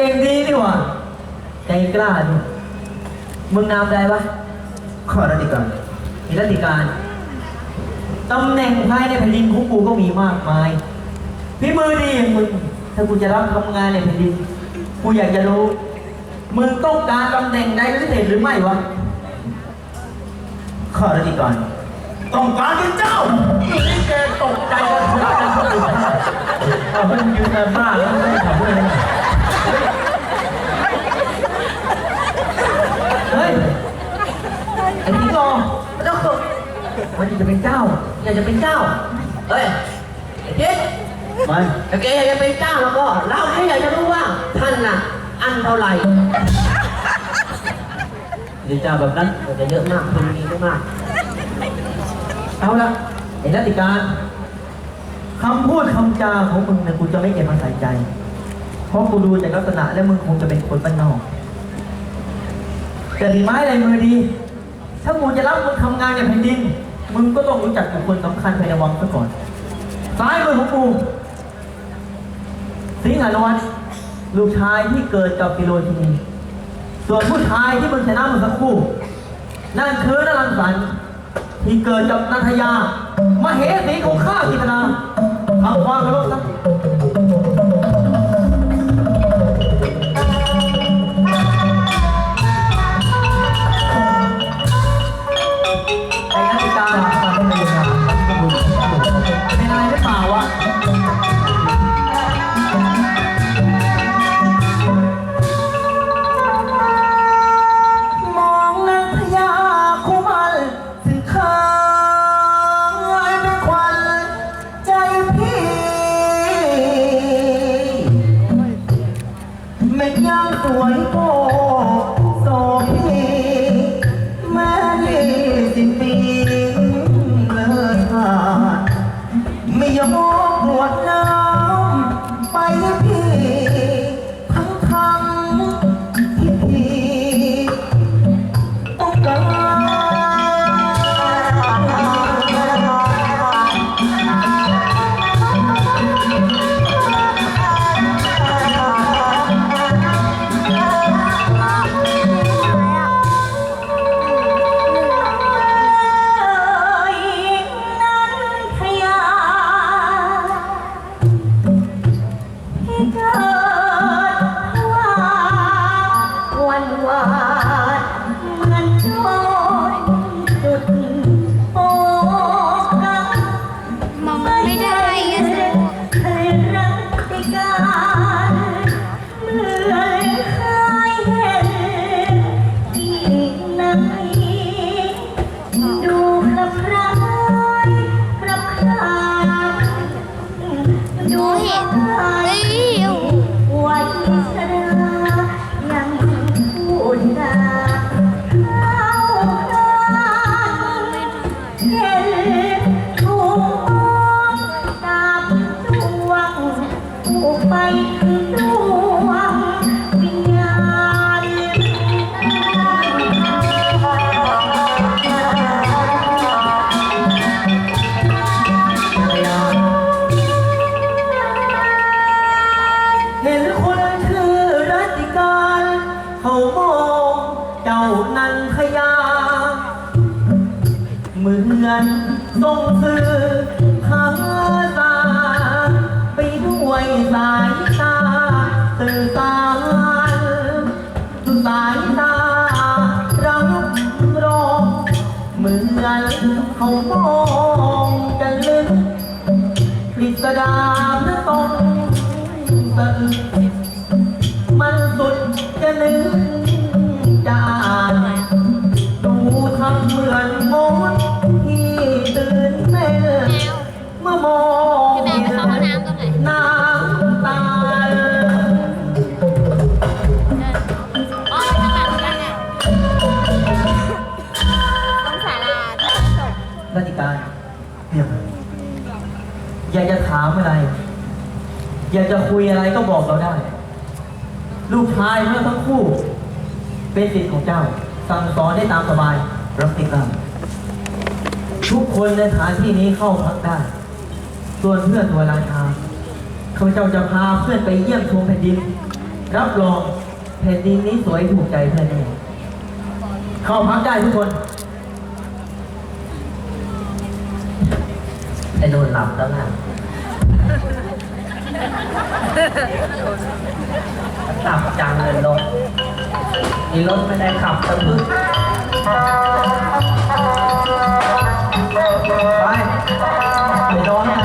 ก่งดีนี่หว่าใจกล้าด้วยมึงนามใดวะข้อรัติการมีรัติการตำแหน่งภายในแผ่นดินของกูก็มีมากมายพี่มือดีอย่างมึงถ้ากูจะรับทำงานในแผ่นดินกูอยากจะรู้มึงต้องการตำแหน่งใดพิเศษหรือไม่วะข้อรัติการต้องการเป็นเจ้านี่แกตกใจกันทุกคนเอาเพิ่งยืนกันบ้าแล้วไม่ได้ทำอะไรเฮ้ย ไอ้ที่รอไม่ต้องตกมันอยากจะ เป็นเจ้า อยากจะเป็นเจ้า เฮ้ยไอ้ทิศมันถ้าแกอยากจะเป็นเจ้าแล้วก็เราให้อยากจะรู้ว่าท่านน่ะ อันเท่าไหร่เดี๋ยวเจ้าแบบนั้นมันจะเยอะมากคนมีไม่มาก เอาละไอ้รัติการคำพูดคำจาของมึงเนี่ยกูจะไม่เก็บมาใส่ใจ เพราะกูดูจากลักษณะแล้วมึงคงจะเป็นคนบ้านนอกแต่ดีไม้ลายมือดี ถ้ากูจะรับมึงทำงานในแผ่นดิน มึงก็ต้องรู้จักบุคคลสำคัญภายในวังซะก่อน ซ้ายมือของกูสิงหานวัตลูกชายที่เกิดกับกิโลทินีส่วนผู้ชายที่มึงชนะเมื่อสักครู่ นั่นคือนรังสรรค์ที่เกิดกับนันทยา มาเหสีของข้ากิธนาทำความเคารพซะ เขามองเจ้านันทยา เหมือนส่งสื่อทาตา ไปด้วยสายตาสื่อสารสายตารับรองเหมือนเขามองกันลึกพิสดารตรงสะอึกมัน ดจะนึกจะอ่านดูทำเหมือนมดที่ตื่นเต้นเมื่อมองพี่แม่ไปเข้าห้องน้ำตรงไหนน้ำตาอ๋อข้างหลังนั่นน่ะตรงศาลาที่ศพราชการเนี่ยอยากจะถามอะไร อยากจะคุยอะไรก็บอกเราได้ ลูกชายเมื่อทั้งคู่ เป็นสิทธิ์ของเจ้า สั่งสอนได้ตามสบาย รับติดตามทุกคนในสถานที่นี้เข้าพักได้ ส่วนเพื่อนตัวราชาข้าพเจ้าจะพาเพื่อนไปเยี่ยมชมแผ่นดิน รับรองแผ่นดินนี้สวยถูกใจเพื่อนแน่เข้าพักได้ทุกคนไอ้โดนหลับแล้วนะ ขับจังเลยรถนี่รถไม่ได้ขับสะพึ่งไปไปโดน